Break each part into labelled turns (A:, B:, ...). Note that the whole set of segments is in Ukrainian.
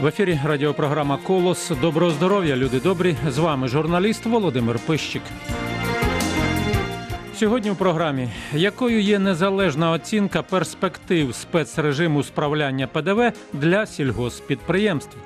A: В ефірі радіопрограма Колос. Доброго здоров'я, люди добрі. З вами журналіст Володимир Пищик. Сьогодні в програмі якою є незалежна оцінка перспектив спецрежиму справляння ПДВ для сільгосппідприємств.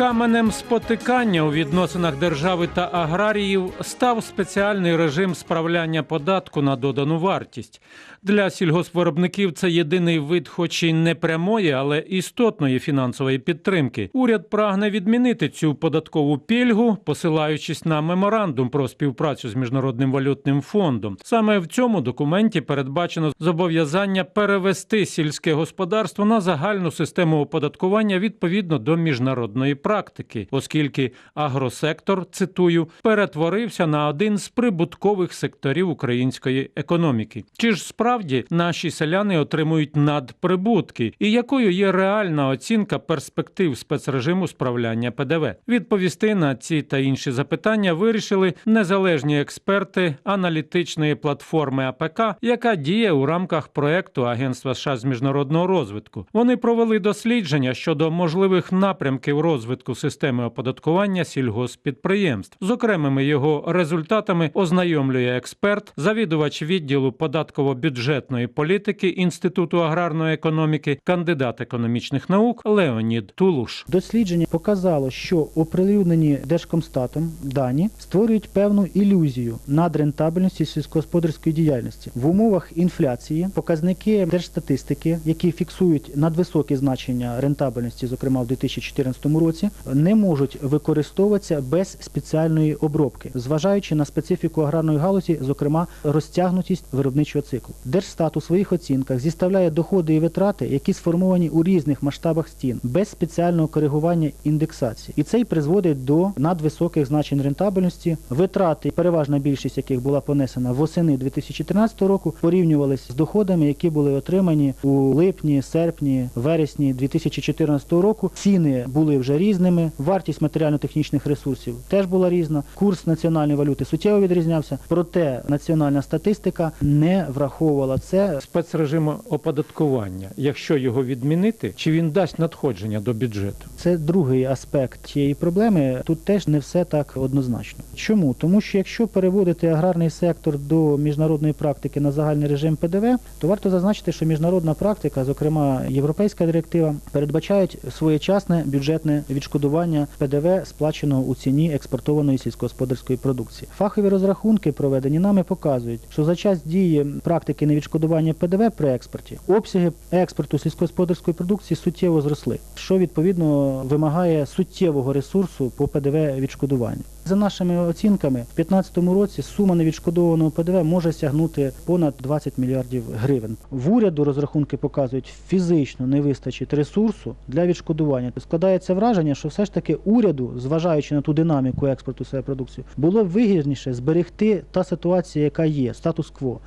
A: Каменем спотикання у відносинах держави та аграріїв став спеціальний режим справляння податку на додану вартість. Для сільгоспвиробників це єдиний вид, хоч і не прямої, але істотної фінансової підтримки. Уряд прагне відмінити цю податкову пільгу, посилаючись на меморандум про співпрацю з міжнародним валютним фондом. Саме в цьому документі передбачено зобов'язання перевести сільське господарство на загальну систему оподаткування відповідно до міжнародної практики, оскільки агросектор, цитую, перетворився на один з прибуткових секторів української економіки. Чи ж справді наші селяни отримують надприбутки, і якою є реальна оцінка перспектив спецрежиму справляння ПДВ? Відповісти на ці та інші запитання вирішили незалежні експерти аналітичної платформи АПК, яка діє у рамках проекту Агентства США з міжнародного розвитку. Вони провели дослідження щодо можливих напрямків розвитку системи оподаткування сільгосппідприємств. З окремими його результатами ознайомлює експерт, завідувач відділу податково-бюджетної політики Інституту аграрної економіки, кандидат економічних наук Леонід Тулуш.
B: Дослідження показало, що оприлюднені Держкомстатом дані створюють певну ілюзію надрентабельності сільськогосподарської діяльності в умовах інфляції. Показники держстатистики, які фіксують надвисокі значення рентабельності, зокрема в 2014 році, не можуть використовуватися без спеціальної обробки, зважаючи на специфіку аграрної галузі, зокрема розтягнутість виробничого циклу. Держстат у своїх оцінках зіставляє доходи і витрати, які сформовані у різних масштабах стін, без спеціального коригування індексації, і це й призводить до надвисоких значень рентабельності. Витрати, переважна більшість яких була понесена восени 2013 року, порівнювалися з доходами, які були отримані у липні, серпні, вересні 2014 року. Ціни були вже різними. Вартість матеріально-технічних ресурсів теж була різна. Курс національної валюти суттєво відрізнявся. Проте національна статистика не враховувала це.
A: Спецрежим оподаткування, якщо його відмінити, чи він дасть надходження до бюджету?
B: Це другий аспект цієї проблеми. Тут теж не все так однозначно. Чому? Тому що якщо переводити аграрний сектор до міжнародної практики на загальний режим ПДВ, то варто зазначити, що міжнародна практика, зокрема європейська директива, передбачають своєчасне бюджетне відшкодування ПДВ, сплаченого у ціні експортованої сільськогосподарської продукції. Фахові розрахунки, проведені нами, показують, що за час дії практики невідшкодування ПДВ при експорті обсяги експорту сільськогосподарської продукції суттєво зросли, що відповідно вимагає суттєвого ресурсу по ПДВ відшкодуванню. За нашими оцінками, в 2015 році сума невідшкодованого ПДВ може сягнути понад 20 мільярдів гривень. В уряду розрахунки показують, фізично не вистачить ресурсу для відшкодування. Складається враження, що все ж таки уряду, зважаючи на ту динаміку експорту своєї продукції, було вигідніше зберегти та ситуація, яка є, статус-кво.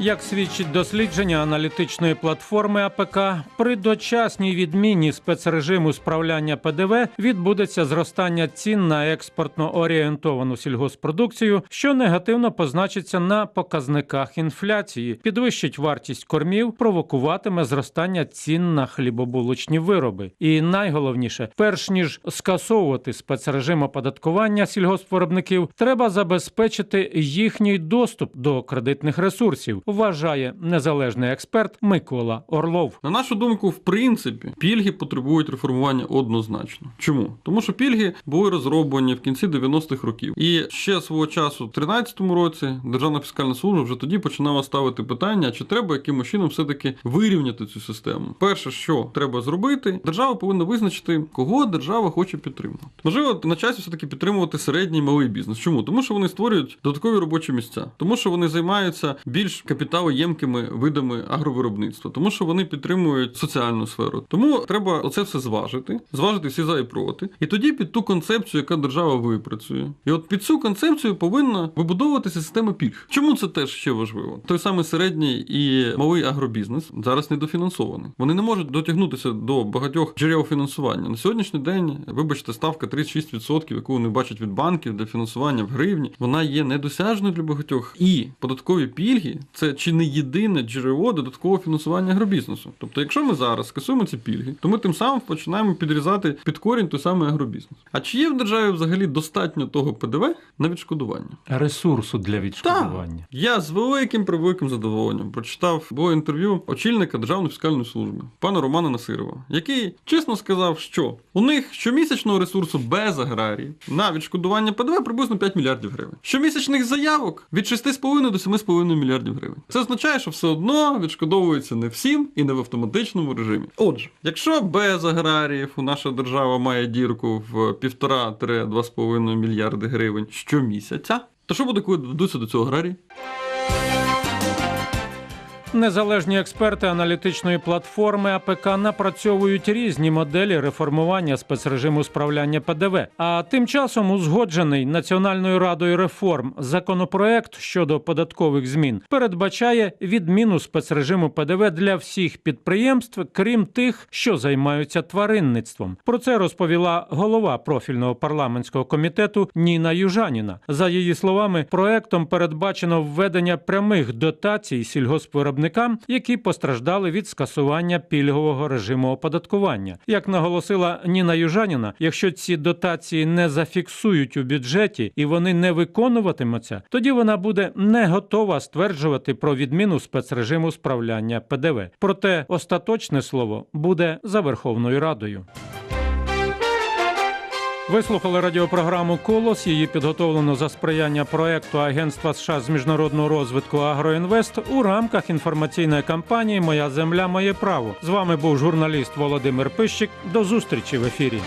A: Як свідчить дослідження аналітичної платформи АПК, при дочасній відміні спецрежиму справляння ПДВ відбудеться зростання цін на експортно орієнтовану сільгоспродукцію, що негативно позначиться на показниках інфляції, підвищить вартість кормів, провокуватиме зростання цін на хлібобулочні вироби. І найголовніше, перш ніж скасовувати спецрежим оподаткування сільгоспвиробників, треба забезпечити їхній доступ до кредитних ресурсів вважає незалежний експерт Микола Орлов.
C: На нашу думку, в принципі, пільги потребують реформування однозначно. Чому? Тому що пільги були розроблені в кінці 90-х років. І ще свого часу, в 13-му році, Державна фіскальна служба вже тоді починала ставити питання, чи треба якимось чином все-таки вирівняти цю систему. Перше, що треба зробити, держава повинна визначити, кого держава хоче підтримувати. Можливо, на часі все-таки підтримувати середній і малий бізнес. Чому? Тому що вони створюють додаткові робочі місця, тому що вони займаються більш капіталоємкими видами агровиробництва, тому що вони підтримують соціальну сферу. Тому треба оце все зважити, зважити всі за і проти, і тоді під ту концепцію, яка держава випрацює. І от під цю концепцію повинна вибудовуватися система пільг. Чому це теж ще важливо? Той самий середній і малий агробізнес зараз недофінансований. Вони не можуть дотягнутися до багатьох джерел фінансування. На сьогоднішній день, вибачте, ставка 36%, яку вони бачать від банків для фінансування в гривні, вона є недосяжною для багатьох. І податкові пільги це це чи не єдине джерело додаткового фінансування агробізнесу. Тобто, якщо ми зараз скасуємо ці пільги, то ми тим самим починаємо підрізати під корінь той самий агробізнес. А чи є в державі взагалі достатньо того ПДВ на відшкодування?
A: Ресурсу для відшкодування.
C: Я з великим превеликим задоволенням прочитав було інтерв'ю очільника Державної фіскальної служби пана Романа Насирова, який чесно сказав, що у них щомісячного ресурсу без аграрії на відшкодування ПДВ приблизно 5 мільярдів гривень. Щомісячних заявок від 6,5 до 7,5 мільярдів гривень. Це означає, що все одно відшкодовується не всім і не в автоматичному режимі. Отже, якщо без аграріїв у наша держава має дірку в 1,5-2,5 мільярди гривень щомісяця, то що буде, коли додадуться до цього аграрії?
A: Незалежні експерти аналітичної платформи АПК напрацьовують різні моделі реформування спецрежиму справляння ПДВ. А тим часом узгоджений Національною радою реформ законопроект щодо податкових змін передбачає відміну спецрежиму ПДВ для всіх підприємств, крім тих, що займаються тваринництвом. Про це розповіла голова профільного парламентського комітету Ніна Южаніна. За її словами, проектом передбачено введення прямих дотацій сільгоспвиробникам, які постраждали від скасування пільгового режиму оподаткування. Як наголосила Ніна Южаніна, якщо ці дотації не зафіксують у бюджеті і вони не виконуватимуться, тоді вона буде не готова стверджувати про відміну спецрежиму справляння ПДВ. Проте остаточне слово буде за Верховною Радою. Ви слухали радіопрограму Колос. Її підготовлено за сприяння проекту Агентства США з міжнародного розвитку Агроінвест у рамках інформаційної кампанії Моя земля, моє право. З вами був журналіст Володимир Пищик. До зустрічі в ефірі.